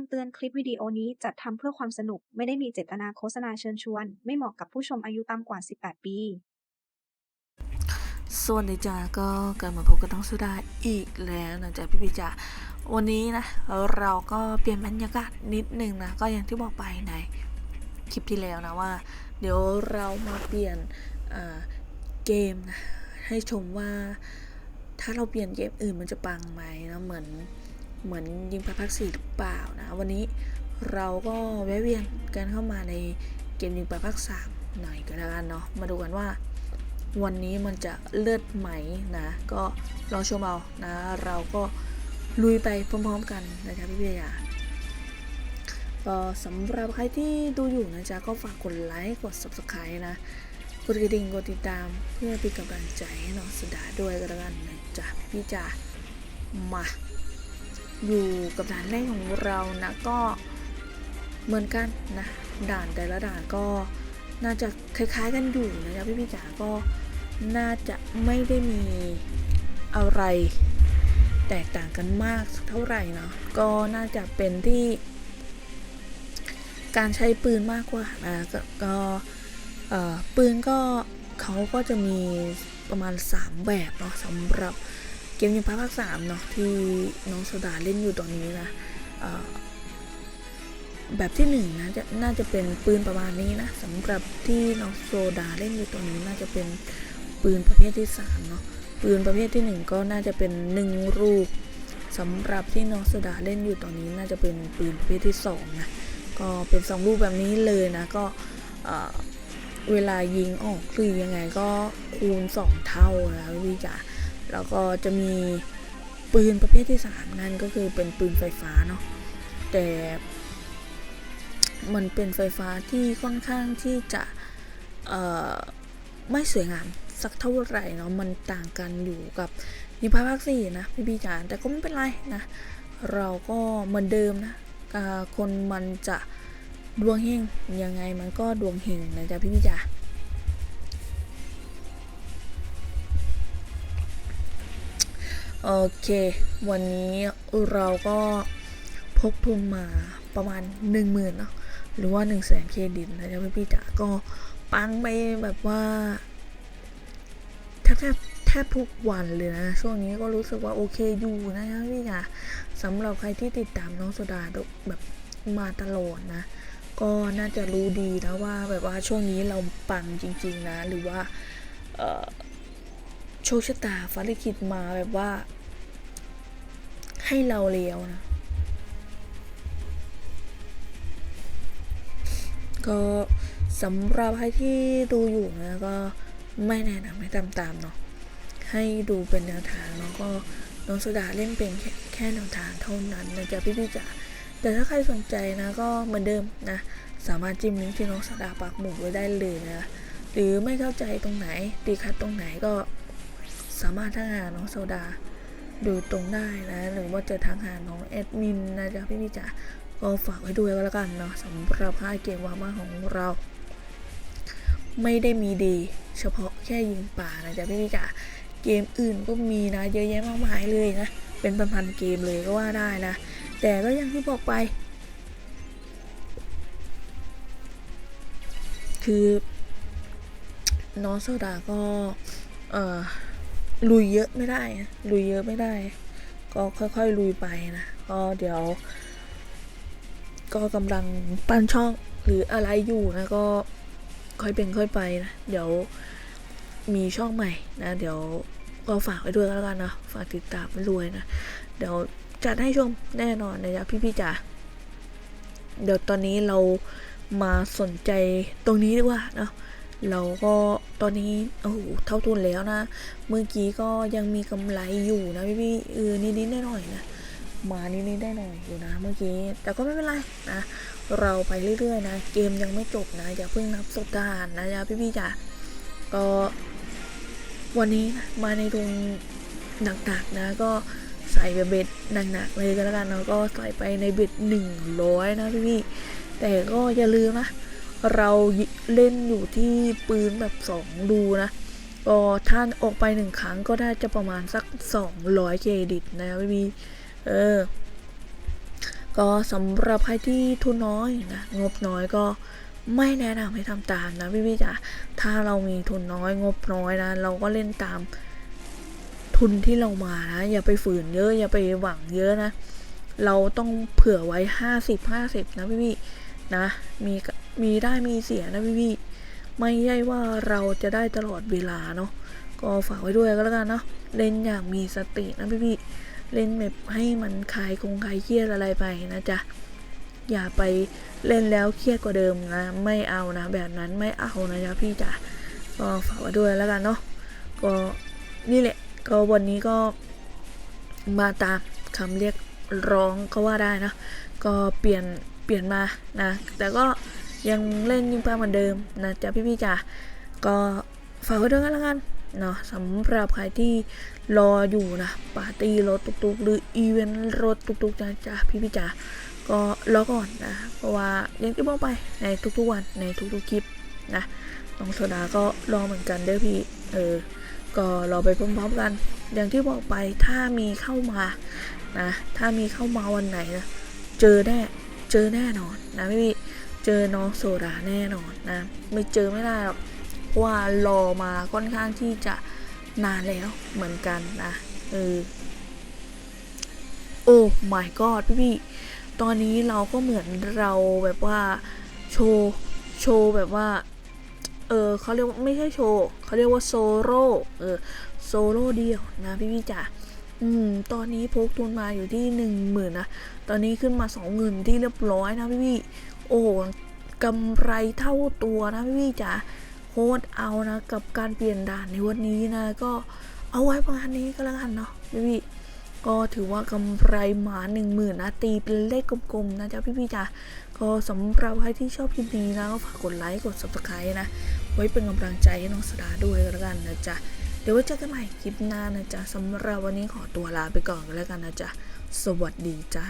ำเตือนคลิปวิดีโอนี้จัดทำเพื่อความสนุกไม่ได้มีเจตนาโฆษณาเชิญชวน ไม่เหมาะกับผู้ชมอายุต่ำกว่า 18 ปี สวัสดีจ้าก็กลับมาพบกับน้องสุดาอีกแล้วนะจ๊ะพี่พี่จ๋าวันนี้นะ เราก็เปลี่ยนบรรยากาศนิดนึงนะ ก็อย่างที่บอกไปในคลิปที่แล้วนะว่า เดี๋ยวเรามาเปลี่ยนเกมนะให้ชมว่าถ้าเราเปลี่ยนเกมอื่นมันจะปังไหมนะเหมือน เหมือนยิงพระพักสี่หรือเปล่านะ วันนี้เราก็แวะเวียนกันเข้ามาในเกมยิงพระพักสามหน่อยก็แล้วกันเนาะมาดูกันว่า วันนี้มันจะเลือดไหมนะ ก็ลองชมเอานะ เราก็ลุยไปพร้อมๆกันนะครับพี่เบียร์ก็สำหรับใครที่ดูอยู่นะจ๊ะก็ฝากกดไลค์กด subscribe นะ กดกระดิ่งกดติดตามเพื่อเป็นกำลังใจให้น้องสดาด้วยก็แล้วกันนะจ๊ะพี่จ๋ามา อยู่กับด่านแรกของเรานะก็เหมือนกันนะด่านแต่ละด่านก็น่าจะคล้ายๆกันอยู่นะพี่พี่จ๋าก็น่าจะไม่ได้มีอะไรแตกต่างกันมากสักเท่าไหร่เนาะก็น่าจะเป็นที่การใช้ปืนมากกว่านะก็ก็ปืนก็เขาก็จะมีประมาณ 3 แบบเนาะสำหรับ เกมยิงพาร์ภาคสามเนาะที่น้องโซดาเล่นอยู่ตอนนี้นะแบบที่หนึ่งนะจะน่าจะเป็นปืนประมาณนี้นะสำหรับที่น้องโซดาเล่นอยู่ตัวนี้น่าจะเป็นปืนประเภทที่สามเนาะปืนประเภทที่หนึ่งก็น่าจะเป็นหนึ่งรูปสำหรับที่น้องโซดาเล่นอยู่ตอนนี้น่าจะเป็นปืนประเภทที่สองนะก็เป็นสองรูปแบบนี้เลยนะก็เวลายิงออกหรือยังไงก็คูณสองเท่านะพี่จ๋า แล้วก็จะมีปืนประเภทที่สามนั่นก็คือเป็นปืนไฟฟ้าเนาะแต่มันเป็นไฟฟ้าที่ค่อนข้างที่จะไม่สวยงามสักเท่าไหร่เนาะมันต่างกันอยู่กับนิพาภาคสี่นะพี่พี่จ๋าแต่ก็ไม่เป็นไรนะ เราก็เหมือนเดิมนะคนมันจะดวงเฮงยังไงมันก็ดวงเฮงนะจ๊ะพี่พี่จ๋า โอเค วันนี้เราก็พกทุนมาประมาณ 1 0,000เนาะหรือว่า 1 0 0 0 0แสนเครดิตนะจ๊ะพี่จ๋าก็ปังไปแบบว่าแทบแทบแทบทุกวันเลยนะ ช่วงนี้ก็รู้สึกว่าโอเคอยู่นะจ๊ะพี่จ๋าสำหรับใครที่ติดตามน้องโซดาแบบมาตลอดนะ ก็น่าจะรู้ดีนะว่าแบบว่าช่วงนี้เราปังจริง ๆ นะ หรือว่า โชคชะตาฟ้าลิขิตมาแบบว่า ให้เราเลี้ยวนะ ก็สำหรับใครที่ดูอยู่นะก็ไม่แนะนำให้ตามตามเนาะให้ดูเป็นแนวทางเนาะก็น้องสุดาเล่นเป็นแค่แค่แนวทางเท่านั้นนะจ๊ะพี่พี่จ๋าแต่ถ้าใครสนใจนะก็เหมือนเดิมนะสามารถจิ้มลิงก์ที่น้องสุดาปักหมุดไว้ได้เลยนะหรือไม่เข้าใจตรงไหนตีคัดตรงไหนก็ สามารถทักหาน้องโซดาดูตรงได้นะหรือว่าจะทักหาน้องแอดมินนะจ๊ะพี่พี่จ๋าก็ฝากไว้ด้วยก็แล้วกันเนาะสำหรับค่ายเกมวามาของเรา ไม่ได้มีดี เฉพาะแค่ยิงป่านะจ๊ะพี่พี่จ๋าเกมอื่นก็มีนะเยอะแยะมากมายเลยนะเป็นพันๆเกมเลยก็ว่าได้นะแต่ก็อย่างที่บอกไป คือน้องโซดาก็เอ่อ ลุยเยอะไม่ได้นะลุยเยอะไม่ได้ ก็ค่อยๆลุยไปนะก็เดี๋ยว ก็กำลังปั้นช่องหรืออะไรอยู่นะก็ค่อยเป็นค่อยไปนะเดี๋ยวมีช่องใหม่นะ เดี๋ยวก็ฝากไว้ด้วยแล้วกันนะฝากติดตามไปรวยนะเดี๋ยวจัดให้ชมแน่นอนนะจ๊ะพี่ๆจ๋าเดี๋ยวตอนนี้เรามาสนใจตรงนี้ดีกว่าเนาะเราก็ ตอนนี้โอ้โหเท่าทุนแล้วนะ เมื่อกี้ก็ยังมีกำไรอยู่นะพี่ๆเออนิดๆหน่อยๆนะมานิดๆได้หน่อยอยู่นะ เมื่อกี้ แต่ก็ไม่เป็นไรนะ เราไปเรื่อยๆนะ เกมยังไม่จบนะ อย่าเพิ่งนับสดานนะจ๊ะพี่ๆจ๋าก็วันนี้นะมาในทุนหนักๆนะ ก็ใส่เบ็ดหนักๆเลยก็แล้วกันเนาะก็ใส่ไปในเบ็ดหนึ่งร้อยนะพี่ๆแต่ก็อย่าลืมนะ เราเล่นอยู่ที่ปืนแบบสองดูนะก็ท่านออกไปหนึ่งครั้งก็ได้จะประมาณสัก 200 เครดิตนะพี่เออ ก็สำหรับใครที่ทุนน้อยนะงบน้อยก็ไม่แนะนำให้ทำตามนะพี่พี่จ๋าถ้าเรามีทุนน้อยงบน้อยนะ เราก็เล่นตามทุนที่เรามานะ อย่าไปฝืนเยอะ อย่าไปหวังเยอะนะ เราต้องเผื่อไว้ห้าสิบห้าสิบนะพี่พี่ นะ มีมีได้มีเสียนะพี่พี่ไม่ใช่ว่าเราจะได้ตลอดเวลาเนาะก็ฝากไว้ด้วยก็แล้วกันเนาะเล่นอย่างมีสตินะพี่พี่เล่นแบบให้มันคลายคงคลายเครียดอะไรไปนะจ๊ะอย่าไปเล่นแล้วเครียดกว่าเดิมนะ ไม่เอานะ แบบนั้นไม่เอานะจ๊ะพี่จ๋าก็ฝากไว้ด้วยแล้วกันเนาะก็นี่แหละ ก็วันนี้ก็มาตามคำเรียกร้องก็ว่าได้นะ ก็เปลี่ยน เปลี่ยนมานะแต่ก็ยังเล่นยิงปลาเหมือนเดิมนะจ๊ะพี่พี่ๆจ๋าก็ฝากไว้ด้วยกันแล้วกันเนาะสำหรับใครที่รออยู่นะปาร์ตี้รถตุกๆ หรืออีเวนต์รถตุกๆนะจ๊ะพี่พี่จ๋าก็รอก่อนนะ เพราะว่าอย่างที่บอกไปในทุกๆวันในทุกๆคลิปนะน้องโซดาก็รอเหมือนกันเด้อพี่เออก็รอไปพร้อมๆกัน อย่างที่บอกไปถ้ามีเข้ามานะถ้ามีเข้ามาวันไหนนะเจอแน่ เจอแน่นอนนะพี่พี่เจอน้องโซดาแน่นอนนะ ไม่เจอไม่ได้หรอกเพราะว่ารอมาค่อนข้างที่จะนานแล้วเหมือนกันนะเออโอ้ my god พี่พี่ตอนนี้เราก็เหมือนเราแบบว่าโชว์โชว์แบบว่า เออเขาเรียกว่าไม่ใช่โชว์เขาเรียกว่าโซโล่เออโซโล่เดียวนะพี่พี่จ๋า อืม ตอนนี้พกทุนมาอยู่ที่หนึ่งหมื่นนะ ตอนนี้ขึ้นมาสองหมื่นที่เรียบร้อยนะพี่พี่ โอ้โหกำไรเท่าตัวนะพี่พี่จ๋าโคตรเอานะ กับการเปลี่ยนด่านในวันนี้นะ ก็เอาไว้ประมาณนี้ก็แล้วกันเนาะพี่พี่ก็ถือว่ากำไรมาหนึ่งหมื่นนะ ตีเป็นเลขกลมๆนะจ๊ะพี่พี่จ๋าก็สำหรับใครที่ชอบคลิปนี้นะก็ฝากกดไลค์กด subscribe นะ ไว้เป็นกำลังใจให้น้องสดาด้วยก็แล้วกันนะจ๊ะ เดี๋ยวไว้เจอกันใหม่คลิปหน้านะจ๊ะสำหรับวันนี้ขอตัวลาไปก่อนก็แล้วกันนะจ๊ะ สวัสดีจ้า